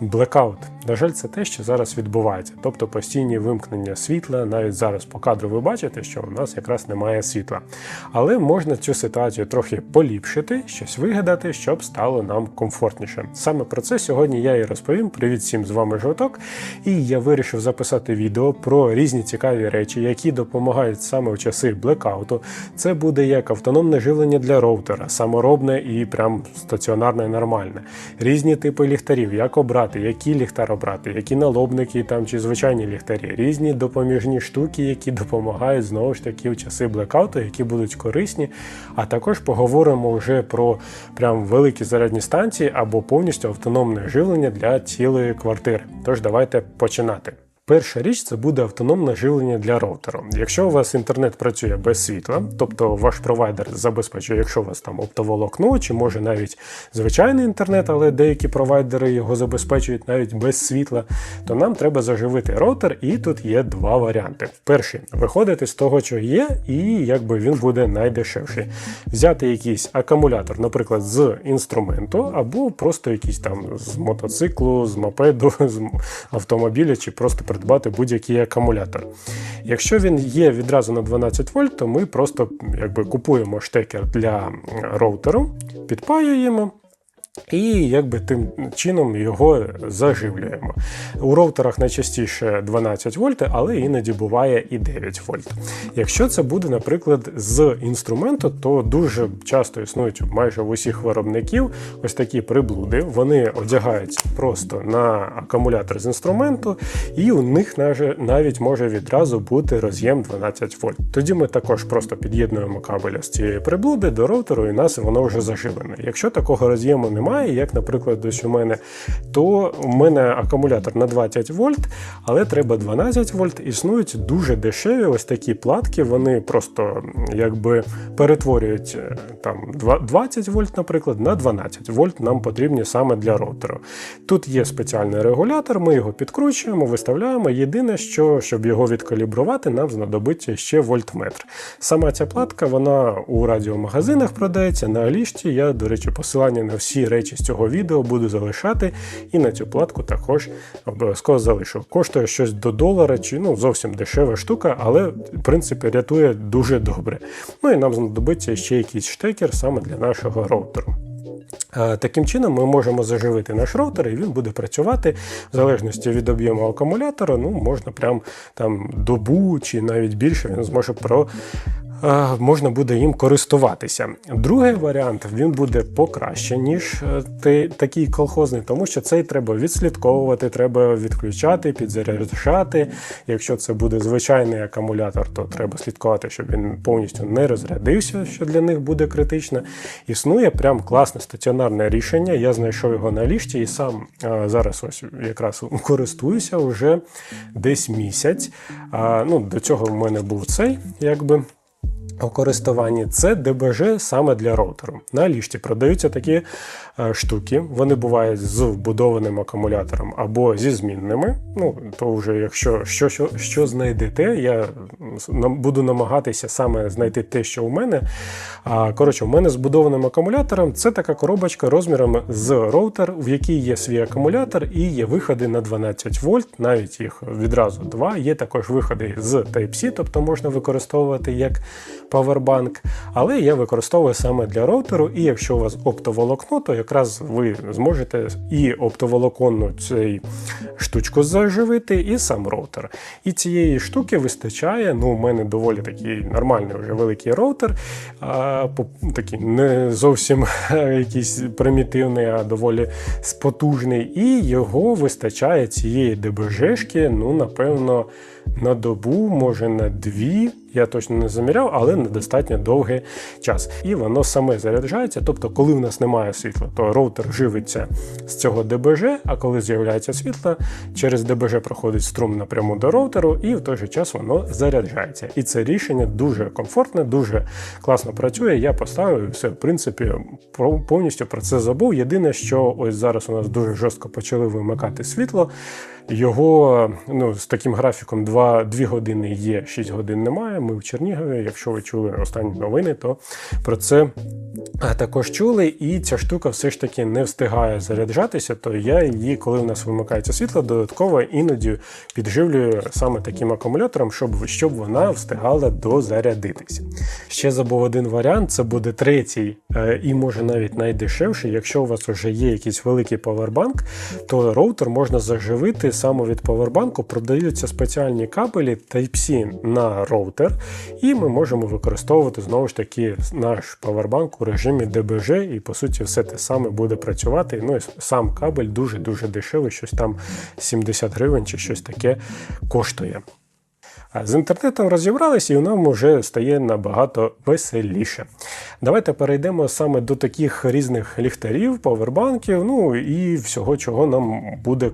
Блекаут, на жаль, це те, що зараз відбувається, тобто постійні вимкнення світла. Навіть зараз по кадру ви бачите, що у нас якраз немає світла. Але можна цю ситуацію трохи поліпшити, щось вигадати, щоб стало нам комфортніше. Саме про це сьогодні я і розповім. Привіт всім з вами Жовток. І я вирішив записати відео про різні цікаві речі, які допомагають саме в часи блекауту. Це буде як автономне живлення для роутера, саморобне і прям стаціонарне, нормальне, різні типи ліхтарів, як обрати, які ліхтар обрати, які налобники там чи звичайні ліхтарі, різні допоміжні штуки, які допомагають знову ж таки в часи блекауту, які будуть корисні. А також поговоримо вже про прям великі зарядні станції або повністю автономне живлення для цілої квартири. Тож давайте починати. Перша річ це буде автономне живлення для роутеру. Якщо у вас інтернет працює без світла, тобто ваш провайдер забезпечує, якщо у вас там оптоволокно, чи може навіть звичайний інтернет, але деякі провайдери його забезпечують навіть без світла, то нам треба заживити роутер, і тут є два варіанти. Перший виходити з того, що є, і якби він буде найдешевший. Взяти якийсь акумулятор, наприклад, з інструменту, або просто якийсь там з мотоциклу, з мопеду, з автомобіля, чи просто придбати будь-який акумулятор. Якщо він є відразу на 12 вольт, то ми просто якби купуємо штекер для роутеру, підпаюємо. І якби тим чином його заживлюємо. У роутерах найчастіше 12 вольт, але іноді буває і 9 вольт. Якщо це буде, наприклад, з інструменту, то дуже часто існують майже в усіх виробників ось такі приблуди. Вони одягаються просто на акумулятор з інструменту, і у них навіть може відразу бути роз'єм 12 вольт. Тоді ми також просто під'єднуємо кабеля з цієї приблуди до роутеру, і нас воно вже заживлене. Якщо такого роз'єму немає, немає, як, наприклад, ось у мене, то у мене акумулятор на 20 вольт, але треба 12 вольт. Існують дуже дешеві ось такі платки, вони просто якби перетворюють е, там 20 вольт, наприклад, на 12 вольт нам потрібні саме для роутеру. Тут є спеціальний регулятор, ми його підкручуємо, виставляємо. Єдине, що щоб його відкалібрувати, нам знадобиться ще вольтметр. Сама ця платка, вона у радіомагазинах продається на Алішті. Я, до речі, посилання на всі речі з цього відео буду залишати, і на цю платку також обов'язково залишу. Коштує щось до долара, чи ну зовсім дешева штука, але в принципі рятує дуже добре. Ну і нам знадобиться ще якийсь штекер саме для нашого роутеру. Таким чином ми можемо заживити наш роутер, і він буде працювати в залежності від об'єму акумулятора. Ну, можна прям там добу чи навіть більше він зможе про можна буде їм користуватися. Другий варіант він буде покраще, ніж е, такий колхозний, тому що цей треба відслідковувати, треба відключати, підзаряджати. Якщо це буде звичайний акумулятор, то треба слідкувати, щоб він повністю не розрядився, що для них буде критично. Існує прям класне стаціонарне рішення. Я знайшов його на ліжті і сам зараз ось якраз користуюся вже десь місяць. Ну, До цього в мене був цей, якби у користуванні це ДБЖ саме для роутеру. На ліжті продаються такі е, штуки, вони бувають з вбудованим акумулятором або зі змінними. Ну, то вже якщо що, що, що знайдете, я буду намагатися саме знайти те, що у мене. А, Коротше, у мене з вбудованим акумулятором це така коробочка розміром з роутер, в якій є свій акумулятор і є виходи на 12 вольт, навіть їх відразу два. Є також виходи з Type-C, тобто можна використовувати як Powerbank, але я використовую саме для роутеру, і якщо у вас оптоволокно, то якраз ви зможете і оптоволоконну цей штучку заживити, і сам роутер. І цієї штуки вистачає. Ну, у мене доволі такий нормальний вже великий роутер, а, такий не зовсім якийсь примітивний, а доволі потужний. І його вистачає цієї ДБЖшки, ну, напевно, на добу, може на дві я точно не заміряв, але на достатньо довгий час. І воно саме заряджається. Тобто, коли в нас немає світла, то роутер живиться з цього ДБЖ, а коли з'являється світло, через ДБЖ проходить струм напряму до роутеру, і в той же час воно заряджається. І це рішення дуже комфортне, дуже класно працює. Я поставив і все, в принципі, повністю про це забув. Єдине, що ось зараз у нас дуже жорстко почали вимикати світло. Його ну, з таким графіком 2, 2 години є, 6 годин немає. Ми в Чернігові. Якщо ви чули останні новини, то про це також чули. І ця штука все ж таки не встигає заряджатися, то я її, коли в нас вимикається світло, додатково іноді підживлюю саме таким акумулятором, щоб щоб вона встигала дозарядитися. Ще забув один варіант: це буде третій е, і може навіть найдешевший. Якщо у вас вже є якийсь великий павербанк, то роутер можна заживити саме від павербанку. Продаються спеціальні кабелі Type-C на роутер, і ми можемо використовувати знову ж таки наш павербанк у режимі DBG, і по суті все те саме буде працювати. Ну і сам кабель дуже-дуже дешевий, щось там 70 гривень чи щось таке коштує. З інтернетом розібралися, і нам вже стає набагато веселіше. Давайте перейдемо саме до таких різних ліхтарів, повербанків, ну і всього, чого нам буде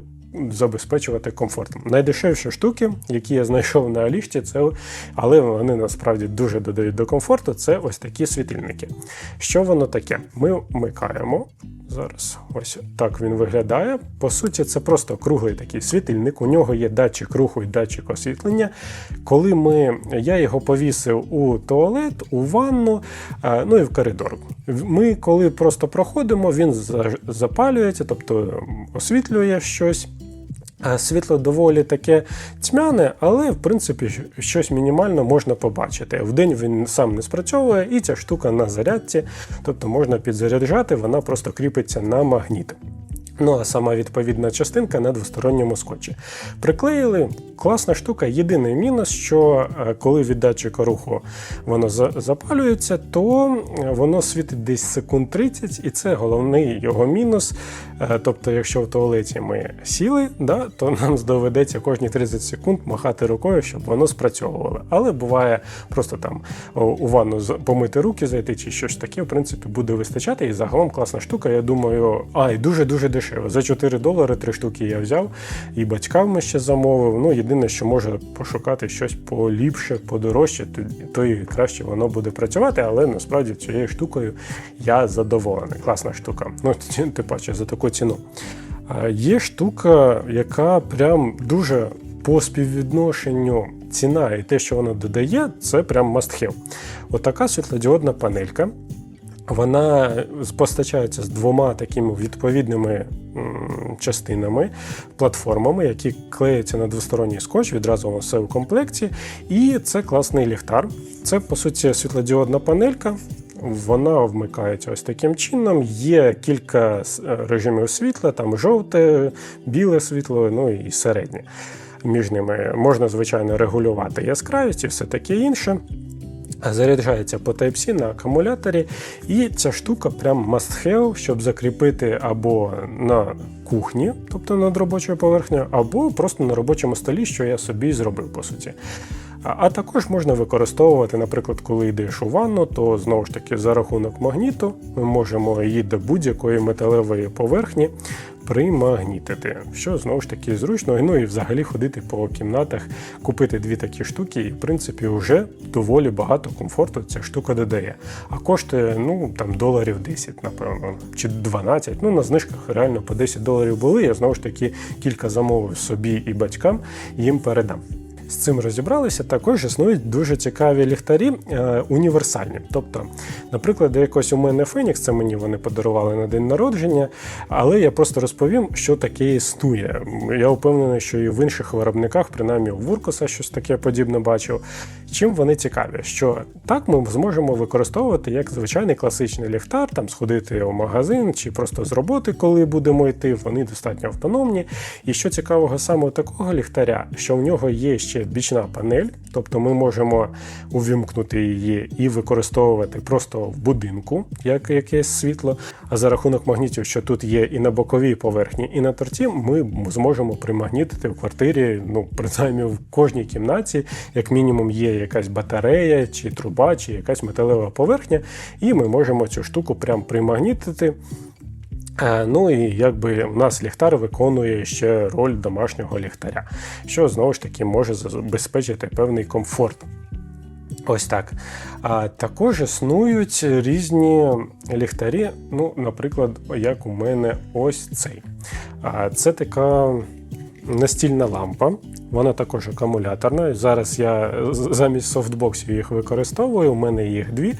забезпечувати комфортом. Найдешевші штуки, які я знайшов на Алішті, це, але вони насправді дуже додають до комфорту, це ось такі світильники. Що воно таке? Ми вмикаємо. Зараз ось так він виглядає. По суті, це просто круглий такий світильник. У нього є датчик руху і датчик освітлення. Коли ми, я його повісив у туалет, у ванну, е, ну і в коридор. Ми, коли просто проходимо, він запалюється, тобто освітлює щось. Світло доволі таке тьмяне, але в принципі щось мінімально можна побачити. Вдень він сам не спрацьовує, і ця штука на зарядці, тобто можна підзаряджати, вона просто кріпиться на магніт. Ну а сама відповідна частинка на двосторонньому скотчі. Приклеїли класна штука. Єдиний мінус, що е, коли від датчика руху воно запалюється, то е, воно світить десь секунд 30, і це головний його мінус. Е, тобто, якщо в туалеті ми сіли, да, то нам доведеться кожні 30 секунд махати рукою, щоб воно спрацьовувало. Але буває просто там у ванну помити руки, зайти чи щось таке, в принципі, буде вистачати. І загалом класна штука. Я думаю, а і дуже-дуже дешево. За 4 долари три штуки я взяв, і батькам ще замовив. Ну, єдине, що може пошукати щось поліпше, подорожче, то і краще воно буде працювати, але насправді цією штукою я задоволений. Класна штука. Ну, тим паче за таку ціну. Є штука, яка прям дуже по співвідношенню ціна і те, що вона додає, це прям must have. Отака світлодіодна панелька. Вона постачається з двома такими відповідними частинами, платформами, які клеються на двосторонній скотч, відразу все в комплекті. І це класний ліхтар. Це, по суті, світлодіодна панелька. Вона вмикається ось таким чином. Є кілька е, режимів світла, там жовте, біле світло, ну і середнє. Між ними можна, звичайно, регулювати яскравість і все таке інше. Заряджається по Type-C на акумуляторі, і ця штука прям must have, щоб закріпити або на кухні, тобто над робочою поверхнею, або просто на робочому столі, що я собі зробив, по суті. А також можна використовувати, наприклад, коли йдеш у ванну, то знову ж таки за рахунок магніту ми можемо її до будь-якої металевої поверхні примагнітити, що знову ж таки зручно, ну і взагалі ходити по кімнатах, купити дві такі штуки, і в принципі вже доволі багато комфорту ця штука додає. А коштує ну там доларів 10, напевно, чи 12. Ну на знижках реально по 10 доларів були. Я знову ж таки кілька замовив собі і батькам їм передам з цим розібралися, також існують дуже цікаві ліхтарі е, універсальні. Тобто, наприклад, якось у мене Фенікс, це мені вони подарували на день народження, але я просто розповім, що таке існує. Я впевнений, що і в інших виробниках, принаймні у Вуркоса, щось таке подібне бачив. Чим вони цікаві? Що так ми зможемо використовувати як звичайний класичний ліхтар, там сходити у магазин чи просто з роботи, коли будемо йти. Вони достатньо автономні. І що цікавого саме такого ліхтаря, що в нього є ще бічна панель, тобто ми можемо увімкнути її і використовувати просто в будинку, як якесь світло. А за рахунок магнітів, що тут є і на боковій поверхні, і на торті, ми зможемо примагнітити в квартирі, ну принаймні в кожній кімнаті, як мінімум, є якась батарея, чи труба, чи якась металева поверхня, і ми можемо цю штуку прям примагнітити. Е, ну і якби у нас ліхтар виконує ще роль домашнього ліхтаря, що знову ж таки може забезпечити певний комфорт. Ось так. А також існують різні ліхтарі, ну, наприклад, як у мене ось цей. А Це така настільна лампа. Вона також акумуляторна. Зараз я замість софтбоксів їх використовую. У мене їх дві.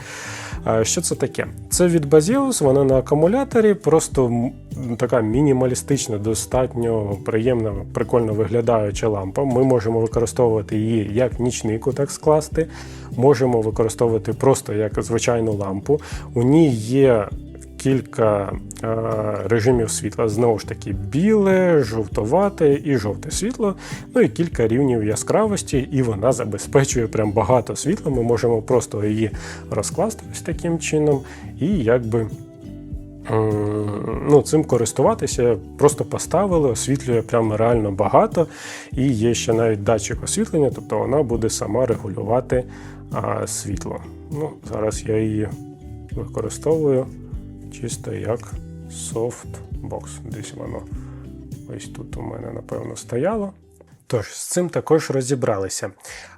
Що це таке? Це від Базіус, вона на акумуляторі, просто така мінімалістична, достатньо приємна, прикольно виглядаюча лампа. Ми можемо використовувати її як нічнику, так скласти. Можемо використовувати просто як звичайну лампу. У ній є кілька е, режимів світла. Знову ж таки, біле, жовтовате і жовте світло. Ну і кілька рівнів яскравості, і вона забезпечує прям багато світла. Ми можемо просто її розкласти ось таким чином, і якби. Ну, цим користуватися просто поставили, освітлює прямо реально багато, і є ще навіть датчик освітлення, тобто вона буде сама регулювати а, світло. Ну, зараз я її використовую чисто як софтбокс. Десь воно ось тут у мене, напевно, стояло. Тож, з цим також розібралися.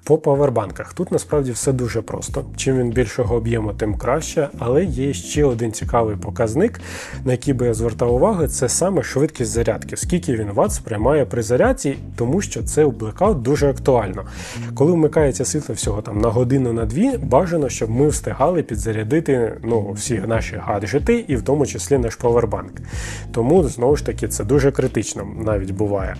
По павербанках тут насправді все дуже просто. Чим він більшого об'єму, тим краще. Але є ще один цікавий показник, на який би я звертав увагу, це саме швидкість зарядки. Скільки він ватт сприймає при зарядці, тому що це у блекаут дуже актуально. Коли вмикається світло всього там на годину на дві, бажано, щоб ми встигали підзарядити ну, всі наші гаджети, і в тому числі наш павербанк. Тому знову ж таки це дуже критично навіть буває.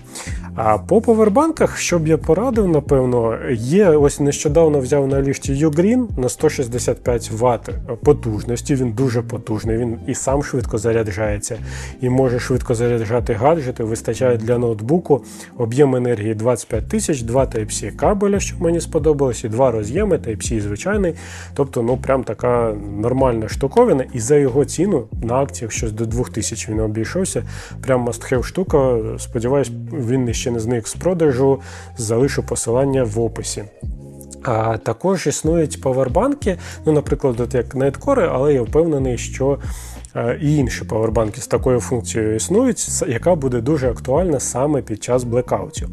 А по павербанках, що б я порадив, напевно, є ось нещодавно взяв на ліфті Ugreen на 165 Вт потужності. Він дуже потужний. Він і сам швидко заряджається, і може швидко заряджати гаджети. Вистачає для ноутбуку об'єм енергії 25 тисяч, два Type-C кабеля, що мені сподобалось, і два роз'єми, Type-C звичайний. Тобто, ну прям така нормальна штуковина, і за його ціну на акціях щось до 2000 він обійшовся. Прям must-have штука. Сподіваюсь, він ще не зник з продажу. Залишу посилання в описі. А також існують павербанки, ну, наприклад, от як Nightcore, але я впевнений, що е, і інші павербанки з такою функцією існують, яка буде дуже актуальна саме під час блекаутів.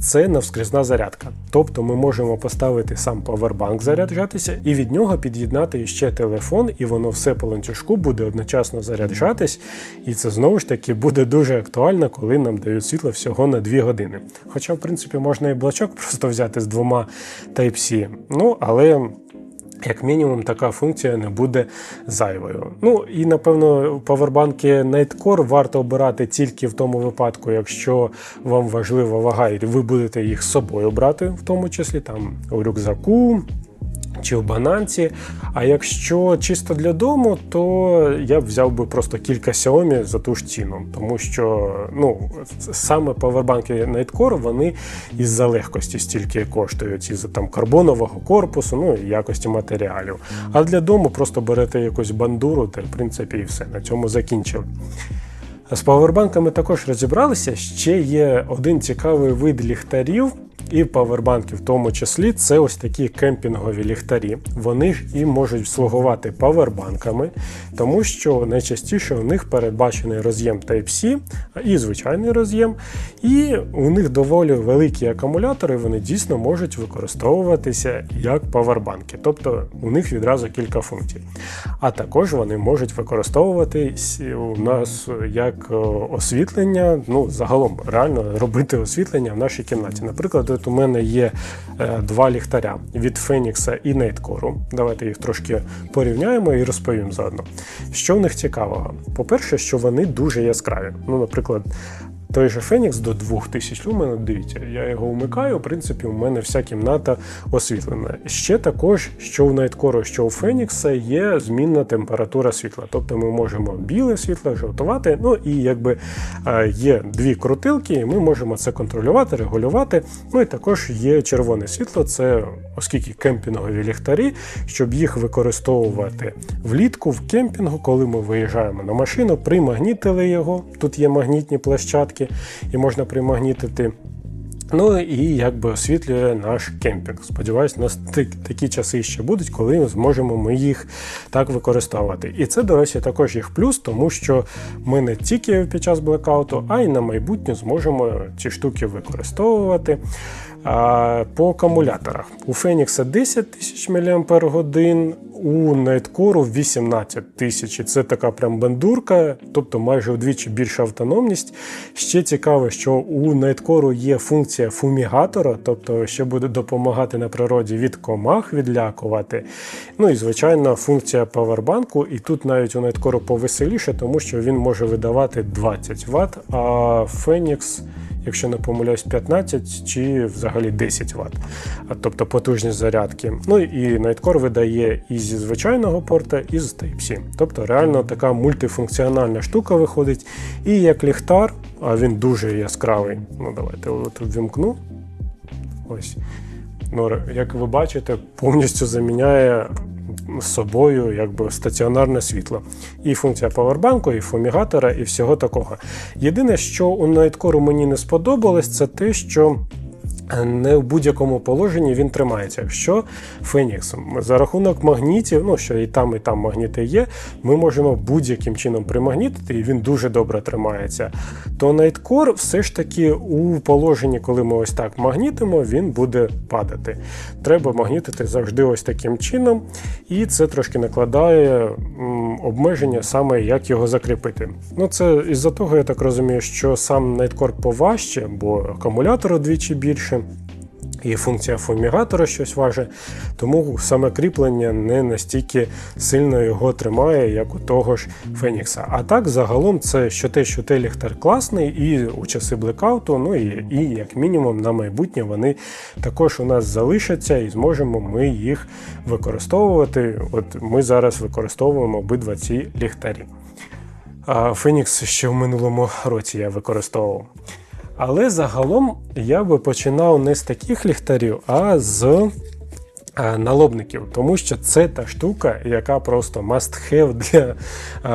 Це навскрізна зарядка. Тобто ми можемо поставити сам павербанк заряджатися і від нього під'єднати ще телефон, і воно все по ланцюжку буде одночасно заряджатись. І це знову ж таки буде дуже актуально, коли нам дають світло всього на 2 години. Хоча, в принципі, можна і блочок просто взяти з двома Type-C. Ну, але як мінімум, така функція не буде зайвою. Ну і напевно павербанки Nightcore варто обирати тільки в тому випадку, якщо вам важлива вага, і ви будете їх з собою брати, в тому числі там у рюкзаку. Чи в бананці. А якщо чисто для дому, то я б взяв би просто кілька Xiaomi за ту ж ціну, тому що ну, саме павербанки Nightcore, вони із-за легкості стільки коштують, із-за там карбонового корпусу, ну і якості матеріалів. А для дому просто берете якусь бандуру, та в принципі і все. На цьому закінчили. З павербанками також розібралися. Ще є один цікавий вид ліхтарів. І павербанки в тому числі це ось такі кемпінгові ліхтарі. Вони ж і можуть слугувати павербанками, тому що найчастіше у них передбачений роз'єм Type-C і звичайний роз'єм. І у них доволі великі акумулятори, вони дійсно можуть використовуватися як павербанки. Тобто у них відразу кілька функцій. А також вони можуть використовуватись у нас як освітлення, ну загалом реально робити освітлення в нашій кімнаті. Наприклад, от у мене є е, два ліхтаря від Phoenix і Nightcore. Давайте їх трошки порівняємо і розповім заодно. Що в них цікавого? По-перше, що вони дуже яскраві. Ну, наприклад. Той же Фенікс до 2000 люмен, дивіться, я його вмикаю, в принципі, у мене вся кімната освітлена. Ще також, що в Nightcore, що у Фенікса є змінна температура світла. Тобто ми можемо біле світло, жовтувати, ну і якби є дві крутилки, і ми можемо це контролювати, регулювати. Ну і також є червоне світло, це оскільки кемпінгові ліхтарі, щоб їх використовувати влітку в кемпінгу, коли ми виїжджаємо на машину, примагнітили його. Тут є магнітні площадки, і можна примагнітити. Ну і якби освітлює наш кемпінг. Сподіваюсь, нас такі часи ще будуть, коли зможемо ми їх так використовувати. І це, до речі, також їх плюс, тому що ми не тільки під час блекауту, а й на майбутнє зможемо ці штуки використовувати. По акумуляторах у Фенікса 10 тисяч мАч, у Найткору 18 тисяч. Це така прям бандурка, тобто майже вдвічі більша автономність. Ще цікаво, що у Найткору є функція фумігатора, тобто ще буде допомагати на природі від комах відлякувати. Ну і звичайно, функція павербанку. І тут навіть у Найткору повеселіше, тому що він може видавати 20 Вт, а Фенікс якщо не помиляюсь, 15 чи взагалі 10 Вт, тобто потужність зарядки. Ну і Nightcore видає і зі звичайного порта, і з Type-C. Тобто реально така мультифункціональна штука виходить. І як ліхтар, а він дуже яскравий. Ну, давайте от ввімкну. Ось. Ну, Як ви бачите, повністю заміняє з собою якби стаціонарне світло. І функція павербанку, і фумігатора, і всього такого. Єдине, що у Найткору мені не сподобалось, це те, що не в будь-якому положенні він тримається. Якщо Фенікс за рахунок магнітів, ну що і там, і там магніти є, ми можемо будь-яким чином примагнітити, і він дуже добре тримається. То Nightcore все ж таки у положенні, коли ми ось так магнітимо, він буде падати. Треба магнітити завжди ось таким чином, і це трошки накладає обмеження, саме як його закріпити. Ну це із-за того, я так розумію, що сам Nightcore поважче, бо акумулятор удвічі більше і функція фумігатора щось важить, тому саме кріплення не настільки сильно його тримає, як у того ж Фенікса. А так, загалом, це що те, що те ліхтар класний, і у часи блекауту, ну і, і як мінімум на майбутнє вони також у нас залишаться і зможемо ми їх використовувати. От Ми зараз використовуємо обидва ці ліхтарі. Фенікс ще в минулому році я використовував. Але загалом я би починав не з таких ліхтарів, а з е, налобників, тому що це та штука, яка просто must have для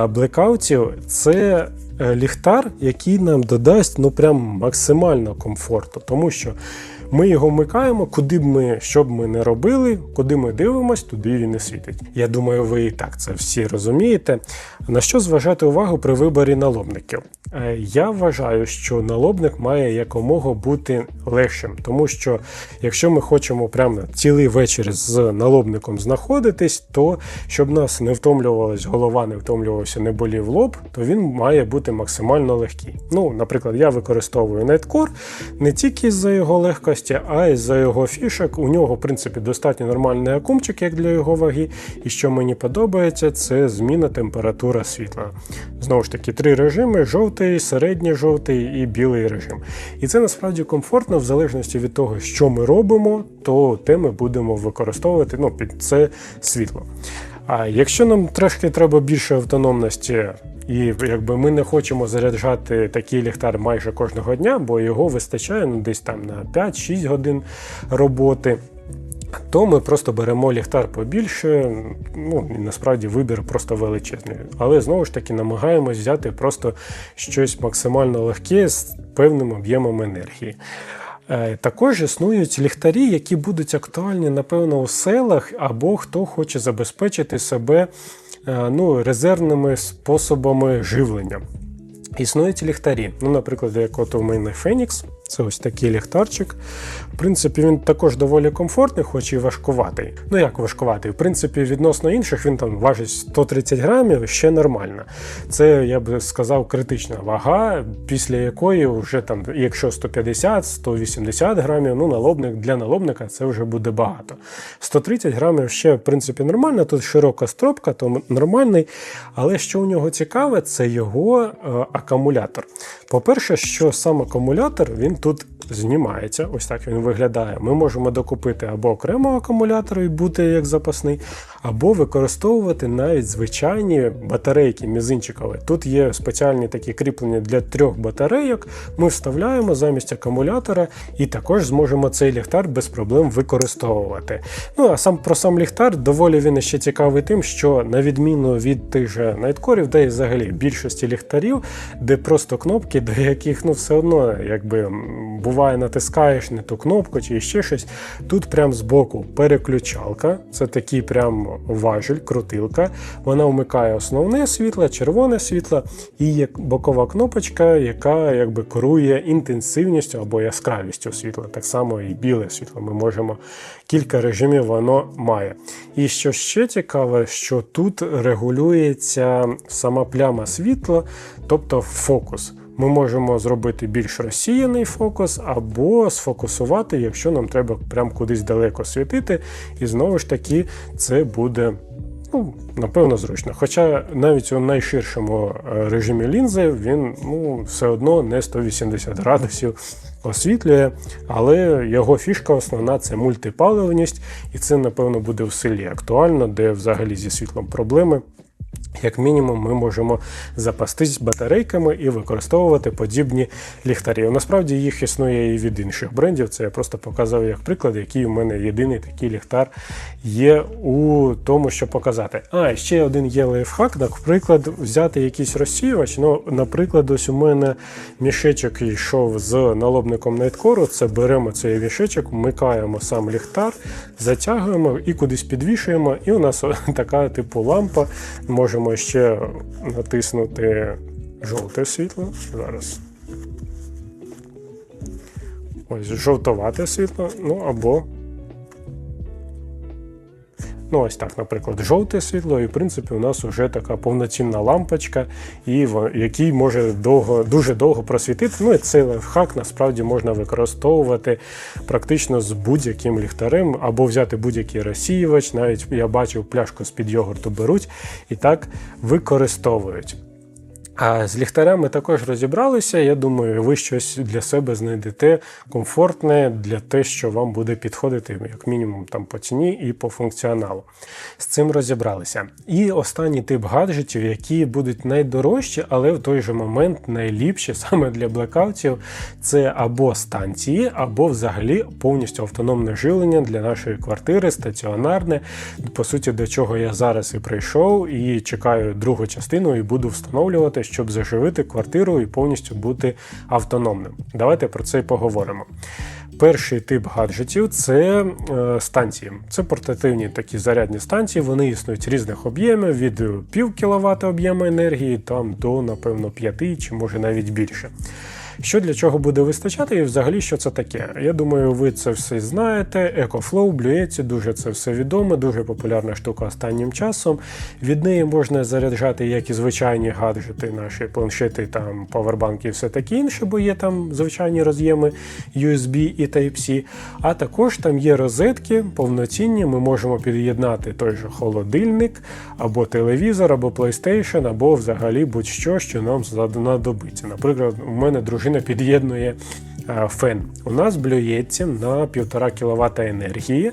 е, блекаутів. Це е, ліхтар, який нам додасть ну прям максимально комфорту, тому що ми його вмикаємо, куди б ми що б ми не робили, куди ми дивимося, туди він і світить. Я думаю, ви і так це всі розумієте. На що зважати увагу при виборі налобників? Е, я вважаю, що налобник має якомога бути легшим, тому що якщо ми хочемо прямо цілий вечір з налобником знаходитись, то щоб нас не втомлювалась голова, не втомлювався, не болів лоб, то він має бути максимально легкий. Ну, наприклад, я використовую Nightcore не тільки за його легкості, а й за його фішок. У нього, в принципі, достатньо нормальний акумчик, як для його ваги. І що мені подобається, це зміна температура світла. Знову ж таки, три режими: жовтий, середній жовтий і білий режим. І це насправді комфортно, в залежності від того, що ми робимо, то те ми будемо використовувати ну, під це світло. А якщо нам трошки треба більше автономності, і якби ми не хочемо заряджати такий ліхтар майже кожного дня, бо його вистачає ну, десь там на 5-6 годин роботи то ми просто беремо ліхтар побільше, ну і насправді вибір просто величезний. Але знову ж таки намагаємось взяти просто щось максимально легке з певним об'ємом енергії. Е, також існують ліхтарі, які будуть актуальні, напевно, у селах, або хто хоче забезпечити себе ну, резервними способами живлення. Існують ліхтарі. Ну, Наприклад, як от у мене Фенікс. Це ось такий ліхтарчик. В принципі, він також доволі комфортний, хоч і важкуватий. Ну як важкуватий? В принципі, відносно інших він там важить 130 грамів, ще нормально. Це, я би сказав, критична вага, після якої вже там, якщо 150-180 грамів, ну налобник для налобника це вже буде багато. 130 грамів ще, в принципі, нормально. Тут широка стропка, то нормальний. Але що у нього цікаве, це його е, акумулятор. По-перше, що сам акумулятор він тут знімається. Ось так він виглядає. Ми можемо докупити або окремо акумулятор і бути як запасний, або використовувати навіть звичайні батарейки мізинчикові. Тут є спеціальні такі кріплення для трьох батарейок. Ми вставляємо замість акумулятора і також зможемо цей ліхтар без проблем використовувати. Ну а сам про сам ліхтар доволі він ще цікавий тим, що на відміну від тих же найткорів, де взагалі більшості ліхтарів, де просто кнопки, до яких ну все одно якби буває натискаєш не ту кнопку чи ще щось. Тут прям збоку переключалка, це такий прям важіль, крутилка. Вона вмикає основне світло, червоне світло і є бокова кнопочка, яка якби керує інтенсивністю або яскравістю світла. Так само і біле світло. Ми можемо кілька режимів воно має. І що ще цікаве, що тут регулюється сама пляма світла, тобто фокус. Ми можемо зробити більш розсіяний фокус, або сфокусувати, якщо нам треба прям кудись далеко світити. І знову ж таки, це буде. Ну, напевно, зручно. Хоча навіть у найширшому е, режимі лінзи він ну, все одно не 180 градусів освітлює, але його фішка основна це мультипаливність, і це, напевно, буде в селі актуально, де взагалі зі світлом проблеми. Як мінімум, ми можемо запастись батарейками і використовувати подібні ліхтарі. Насправді їх існує і від інших брендів. Це я просто показав як приклад, який у мене єдиний такий ліхтар є у тому, що показати. А, ще один є лайфхак, наприклад, взяти якийсь розсіювач. Ну, Наприклад, ось у мене мішечок йшов з налобником найткору. Це беремо цей мішечок, вмикаємо сам ліхтар, затягуємо і кудись підвішуємо. І у нас така типу лампа. Можемо ще натиснути жовте світло. Зараз. Ось жовтовате світло, ну або. Ну, ось так, наприклад, жовте світло, і в принципі у нас вже така повноцінна лампочка, і який може довго, дуже довго просвітити. Ну і цей лайфхак насправді можна використовувати практично з будь-яким ліхтарем, або взяти будь-який розсіювач. Навіть я бачив пляшку з-під йогурту беруть і так використовують. А з ліхтарями також розібралися. Я думаю, ви щось для себе знайдете комфортне для те, що вам буде підходити, як мінімум, там по ціні і по функціоналу. З цим розібралися. І останній тип гаджетів, які будуть найдорожчі, але в той же момент найліпші саме для блекаутів, це або станції, або взагалі повністю автономне живлення для нашої квартири, стаціонарне. По суті, до чого я зараз і прийшов, і чекаю другу частину, і буду встановлювати щоб заживити квартиру і повністю бути автономним. Давайте про це і поговоримо. Перший тип гаджетів це е, станції. Це портативні такі зарядні станції. Вони існують різних об'ємів від пів кВт об'єму енергії там до, напевно, 5 чи може навіть більше. Що для чого буде вистачати, і взагалі що це таке? Я думаю, ви це все знаєте. EcoFlow, Bluetooth, дуже це все відомо, дуже популярна штука останнім часом. Від неї можна заряджати як і звичайні гаджети, наші планшети, там павербанки і все таке інше, бо є там звичайні роз'єми USB і Type-C. А також там є розетки повноцінні. Ми можемо під'єднати той же холодильник, або телевізор, або PlayStation, або взагалі будь-що, що нам знадобиться. Наприклад, у мене дружина машина під'єднує фен. У нас блюється на 1,5 кВт енергії.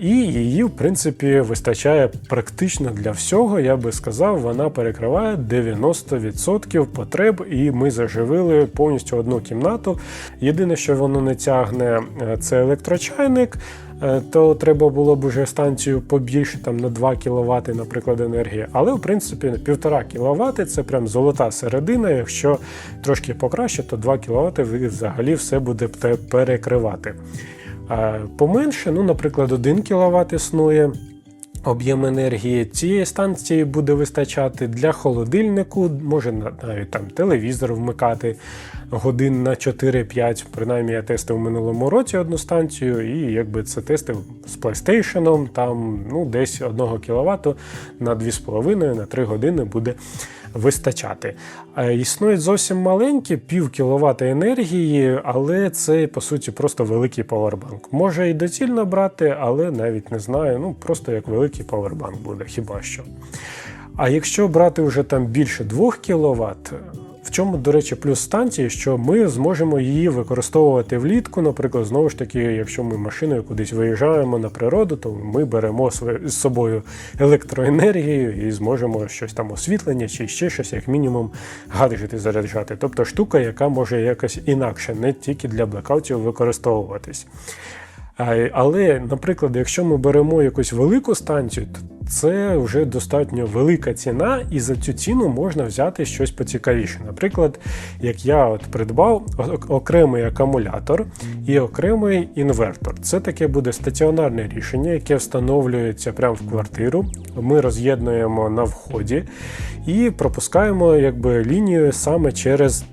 І її, в принципі, вистачає практично для всього. Я би сказав, вона перекриває 90% потреб, і ми заживили повністю одну кімнату. Єдине, що воно не тягне, е, це електрочайник. Е, то треба було б уже станцію побільше, там на 2 кВт, наприклад, енергії. Але в принципі 1,5 кВт це прям золота середина. Якщо трошки покраще, то 2 кВт взагалі все буде перекривати. Е, поменше, ну, наприклад, 1 кВт існує. Об'єм енергії цієї станції буде вистачати для холодильнику, може навіть там телевізор вмикати годин на 4-5. Принаймні я тестив у минулому році одну станцію, і якби це тестив з PlayStation, там ну, десь 1 кВт на 2,5 на 3 години буде вистачати. Існують зовсім маленькі, пів кіловата енергії, але це, по суті, просто великий павербанк. Може і доцільно брати, але навіть не знаю. Ну, просто як великий павербанк буде, хіба що. А якщо брати вже там більше 2 кВт, в чому, до речі, плюс станції, що ми зможемо її використовувати влітку. Наприклад, знову ж таки, якщо ми машиною кудись виїжджаємо на природу, то ми беремо з собою електроенергію і зможемо щось там освітлення чи ще щось, як мінімум, гаджети заряджати. Тобто штука, яка може якось інакше, не тільки для блекаутів використовуватись. Але, наприклад, якщо ми беремо якусь велику станцію, то це вже достатньо велика ціна, і за цю ціну можна взяти щось поцікавіше. Наприклад, як я от придбав окремий акумулятор і окремий інвертор. Це таке буде стаціонарне рішення, яке встановлюється прямо в квартиру. Ми роз'єднуємо на вході і пропускаємо якби лінію саме через.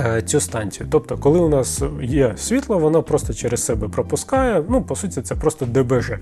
Е, цю станцію. Тобто, коли у нас є світло, воно просто через себе пропускає. Ну, по суті, це просто ДБЖ.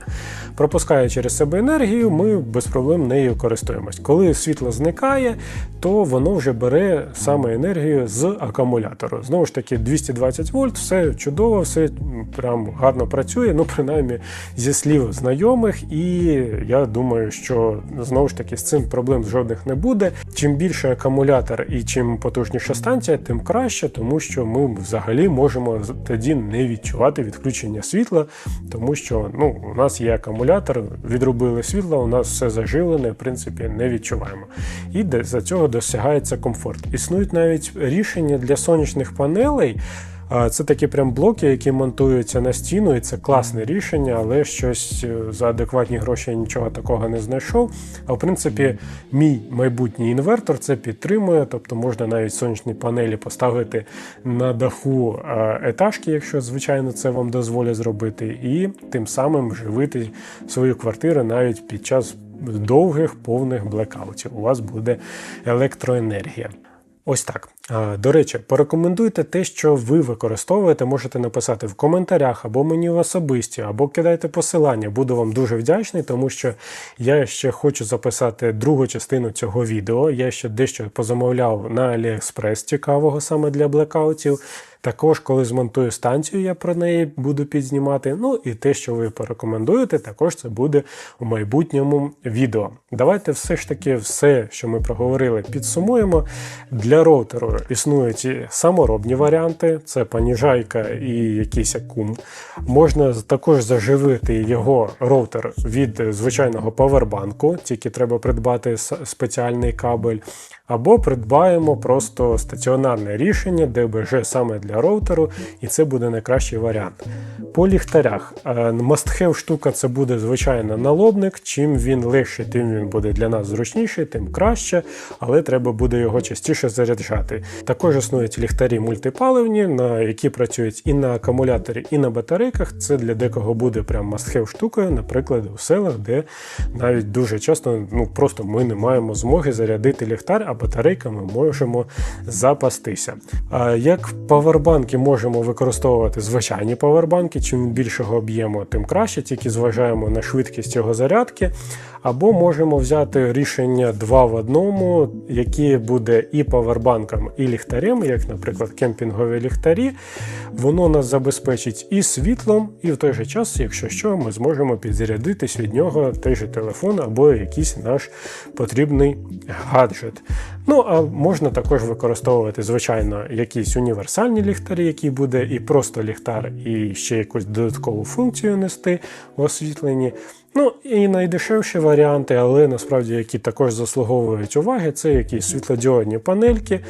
Пропускає через себе енергію, ми без проблем нею користуємось. Коли світло зникає, то воно вже бере саме енергію з акумулятору. Знову ж таки, 220 вольт, все чудово, все прям гарно працює, ну, принаймні, зі слів знайомих, і я думаю, що знову ж таки з цим проблем жодних не буде. Чим більше акумулятор і чим потужніша станція, тим краще краще, тому що ми взагалі можемо тоді не відчувати відключення світла, тому що ну, у нас є акумулятор, відробили світло, у нас все заживлене, в принципі, не відчуваємо. І за цього досягається комфорт. Існують навіть рішення для сонячних панелей. Це такі прям блоки, які монтуються на стіну, і це класне рішення, але щось е, за адекватні гроші я нічого такого не знайшов. А в принципі, мій майбутній інвертор це підтримує, тобто можна навіть сонячні панелі поставити на даху етажки, якщо, звичайно, це вам дозволять зробити, і тим самим живити свою квартиру навіть під час довгих повних блекаутів. У вас буде електроенергія. Ось так. До речі, порекомендуйте те, що ви використовуєте, можете написати в коментарях або мені в особисті, або кидайте посилання. Буду вам дуже вдячний, тому що я ще хочу записати другу частину цього відео. Я ще дещо позамовляв на AliExpress цікавого саме для блекаутів. Також, коли змонтую станцію, я про неї буду підзнімати. Ну і те, що ви порекомендуєте, також це буде у майбутньому відео. Давайте все ж таки все, що ми проговорили, підсумуємо. Для роутеру існують саморобні варіанти, це паніжайка і якийсь акум. Можна також заживити його роутер від звичайного павербанку, тільки треба придбати спеціальний кабель. Або придбаємо просто стаціонарне рішення, ДБЖ саме для роутеру, і це буде найкращий варіант. По ліхтарях must-have штука це буде звичайно налобник. Чим він легший, тим він буде для нас зручніший, тим краще, але треба буде його частіше заряджати. Також існують ліхтарі мультипаливні, на які працюють і на акумуляторі, і на батарейках. Це для декого буде прям must-have штукою, наприклад, у селах, де навіть дуже часто ну просто ми не маємо змоги зарядити ліхтар батарейками можемо запастися. Як павербанки можемо використовувати звичайні павербанки, чим більшого об'єму, тим краще, тільки зважаємо на швидкість його зарядки. Або можемо взяти рішення два в одному, які буде і павербанком, і ліхтарем, як, наприклад, кемпінгові ліхтарі. Воно нас забезпечить і світлом, і в той же час, якщо що, ми зможемо підзарядитись від нього той же телефон або якийсь наш потрібний гаджет. Ну, а можна також використовувати, звичайно, якісь універсальні ліхтарі, які буде і просто ліхтар, і ще якусь додаткову функцію нести в освітленні. Ну і найдешевші варіанти, але насправді які також заслуговують уваги, це якісь світлодіодні панельки.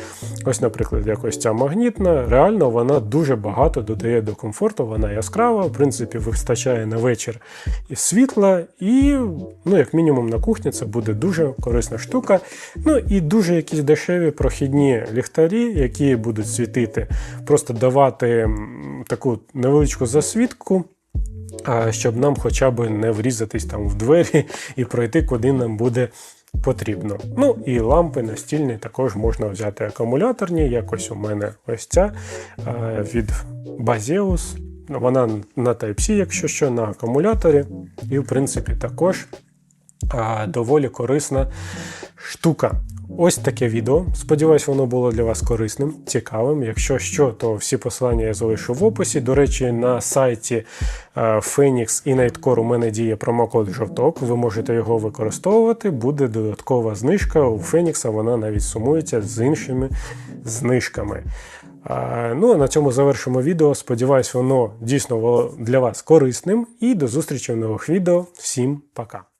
Ось, наприклад, якось ця магнітна. Реально вона дуже багато додає до комфорту, вона яскрава, в принципі, вистачає на вечір і світла, і, ну, як мінімум, на кухні це буде дуже корисна штука. Ну і дуже якісь дешеві прохідні ліхтарі, які будуть світити, просто давати таку невеличку засвітку щоб нам хоча б не врізатись там в двері і пройти, куди нам буде потрібно. Ну і лампи настільні також можна взяти акумуляторні. Якось у мене ось ця від Baseus. Вона на Type-C, якщо що, на акумуляторі, і, в принципі, також доволі корисна штука. Ось таке відео. Сподіваюсь, воно було для вас корисним, цікавим. Якщо що, то всі посилання я залишу в описі. До речі, на сайті е, Phoenix і Nightcore у мене діє промокод жовток. Ви можете його використовувати, буде додаткова знижка. У Phoenix вона навіть сумується з іншими знижками. Ну а на цьому завершимо відео. Сподіваюсь, воно дійсно було для вас корисним. І до зустрічі в нових відео. Всім пока!